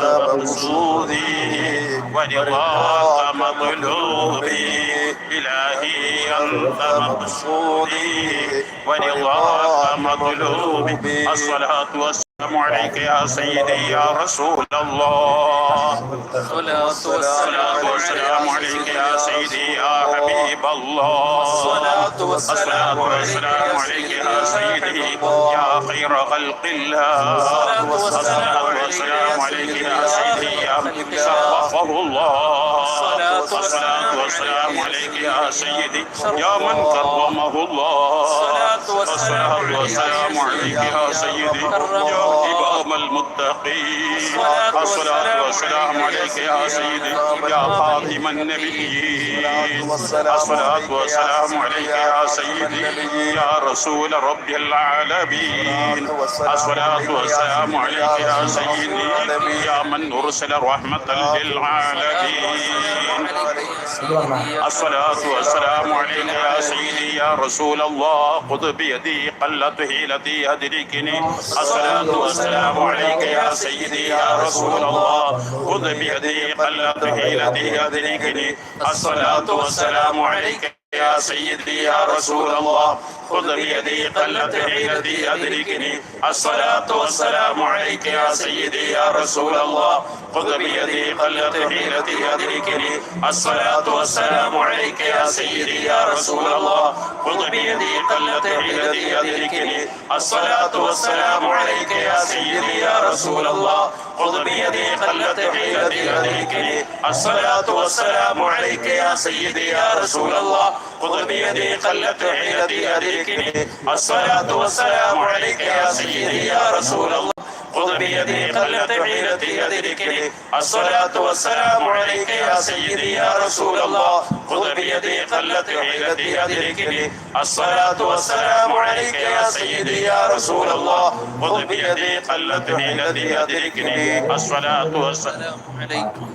أنت مقصودي ورضاك مطلوبي إلهي أنت مقصودي ورضاك مطلوبي الصلاة والسلام عليك يا سيدي يا رسول الله. الصلاة والسلام عليك يا سيدي يا حبيب الله. الصلاة والسلام عليك يا سيدي يا خير خلق الله الصلاة والسلام عليك يا سيدي يا من شرفه الله الصلاة والسلام عليك يا سيدي يا من كرمه الله الصلاة والسلام عليك يا سيدي يا إمام المتقين. الصلاة والسلام عليك يا سيدي يا خاتم النبيين. الصلاة والسلام عليك يا سيدي يا رسول رب العالمين. الصلاة والسلام عليك يا سيدي يا من أرسل رحمة للعالمين. الصلاة والسلام عليك يا سيدي يا رسول الله. خذ بيدي قلت هيلتي أدركني. الصلاة والسلام عليك يا سيدي يا رسول الله. خذ بيدي قلت هيلتي أدركني. الصلاة والسلام عليك يا سيدي يا رسول الله خذ بيدي قلت حيلتي أدركني. الصلاة والسلام عليك يا سيدي يا رسول الله. خذ بيدي قلت حيلتي أدركني. الصلاة والسلام عليك يا سيدي يا رسول الله. خذ بيدي قلت حيلتي أدركني. الصلاة والسلام عليك يا سيدي رسول الله خذ بيدي قلت حيلتي أدركني الصلاة والسلام عليك يا سيدي يا رسول الله خذ بيدي قلت حيلتي أدركني الصلاة والسلام عليك يا سيدي يا رسول الله خذ بيدي قلت حيلتي أدركني الصلاة والسلام عليك يا سيدي يا رسول الله خذ بيدي قلت حيلتي أدركني الصلاة والسلام عليك يا سيدي يا رسول الله خذ بيدي قلت حيلتي أدركني الصلاة والسلام عليكم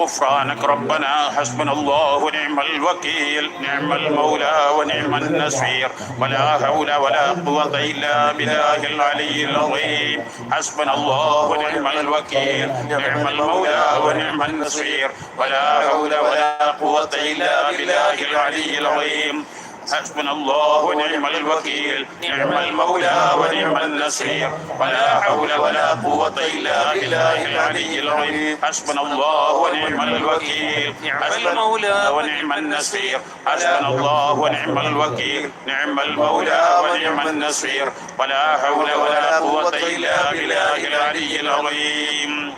غفرانك ربنا حسبنا الله ونعم الوكيل نعم المولى ونعم النصير. ولا حول ولا قوة إلا بالله العلي العظيم. حسبنا الله ونعم الوكيل نعم المولى ونعم النصير. ولا حول ولا قوة إلا بالله العلي العظيم. حسبنا الله ونعم الوكيل. نعم المولى ونعم النصير. ولا حول ولا قوة إلا بالله العلي العظيم. حسبنا الله ونعم الوكيل. نعم المولى ونعم النصير. حسبنا الله ونعم الوكيل. نعم المولى ونعم النصير. ولا حول ولا قوة إلا بالله العلي العظيم.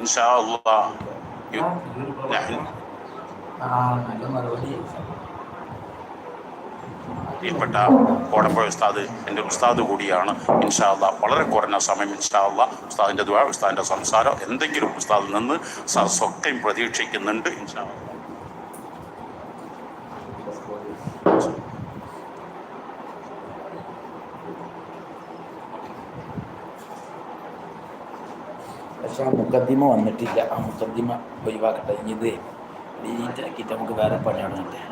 إن شاء الله. نحن. പ്രിയപ്പെട്ട കോടമ്പഴ ഉസ്താദ് എന്റെ ഉസ്താദ് കൂടിയാണ്. ഇൻഷാല്ല വളരെ കുറഞ്ഞ സമയം ഇൻഷാല്ല ഉസ്താദിന്റെ ദ്വാ ഉസ്താദിന്റെ സംസാരം എന്തെങ്കിലും ഉസ്താദിൽ നിന്ന് സൊക്കെയും പ്രതീക്ഷിക്കുന്നുണ്ട് ഇൻഷാല്ല പക്ഷേ ആ മുക്കദ്ദിമ വന്നിട്ടില്ല. ആ മുക്കദ്ദിമ ഒഴിവാക്കട്ടെ. ഇനി ഇത് ഡിലീറ്റാക്കിയിട്ട് നമുക്ക് വേറെ പണിയാണ് കണ്ടേ